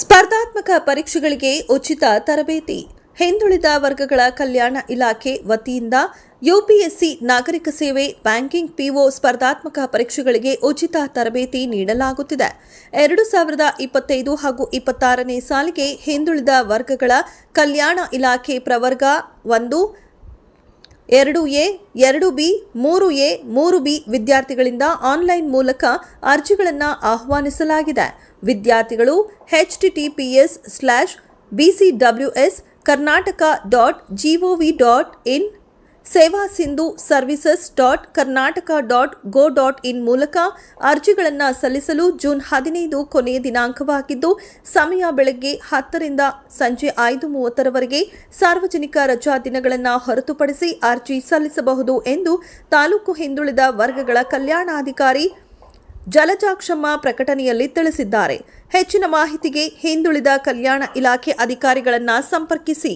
ಸ್ಪರ್ಧಾತ್ಮಕ ಪರೀಕ್ಷೆಗಳಿಗೆ ಉಚಿತ ತರಬೇತಿ. ಹಿಂದುಳಿದ ವರ್ಗಗಳ ಕಲ್ಯಾಣ ಇಲಾಖೆ ವತಿಯಿಂದ ಯುಪಿಎಸ್ಸಿ ನಾಗರಿಕ ಸೇವೆ ಬ್ಯಾಂಕಿಂಗ್ ಪಿಒ ಸ್ಪರ್ಧಾತ್ಮಕ ಪರೀಕ್ಷೆಗಳಿಗೆ ಉಚಿತ ತರಬೇತಿ ನೀಡಲಾಗುತ್ತಿದೆ. ಎರಡು ಸಾವಿರದ ಇಪ್ಪತ್ತೈದು ಹಾಗೂ ಇಪ್ಪತ್ತಾರನೇ ಸಾಲಿಗೆ ಹಿಂದುಳಿದ ವರ್ಗಗಳ ಕಲ್ಯಾಣ ಇಲಾಖೆ ಪ್ರವರ್ಗ ಒಂದು ಎರಡು ಎ, ಎರಡು ಬಿ, ಮೂರು ಎ, ಮೂರು ಬಿ ವಿದ್ಯಾರ್ಥಿಗಳಿಂದ ಆನ್ಲೈನ್ ಮೂಲಕ ಅರ್ಜಿಗಳನ್ನು ಆಹ್ವಾನಿಸಲಾಗಿದೆ. ವಿದ್ಯಾರ್ಥಿಗಳು H TTPS slash S Karnataka dot GOV dot in Seva Sindhu services dot Karnataka dot go dot in ಮೂಲಕ ಅರ್ಜಿಗಳನ್ನು ಸಲ್ಲಿಸಲು ಜೂನ್ ಹದಿನೈದು ಕೊನೆಯ ದಿನಾಂಕವಾಗಿದ್ದು, ಸಮಯ ಬೆಳಗ್ಗೆ ಹತ್ತರಿಂದ ಸಂಜೆ ಐದು ಮೂವತ್ತರವರೆಗೆ ಸಾರ್ವಜನಿಕ ರಜಾ ದಿನಗಳನ್ನು ಹೊರತುಪಡಿಸಿ ಅರ್ಜಿ ಸಲ್ಲಿಸಬಹುದು ಎಂದು ತಾಲೂಕು ಹಿಂದುಳಿದ ವರ್ಗಗಳ ಕಲ್ಯಾಣಾಧಿಕಾರಿ ಜಲಜಾಕ್ಷಮ್ಮ ಪ್ರಕಟಣೆಯಲ್ಲಿ ತಿಳಿಸಿದ್ದಾರೆ. ಹೆಚ್ಚಿನ ಮಾಹಿತಿಗೆ ಹಿಂದುಳಿದ ಕಲ್ಯಾಣ ಇಲಾಖೆ ಅಧಿಕಾರಿಗಳನ್ನು ಸಂಪರ್ಕಿಸಿ.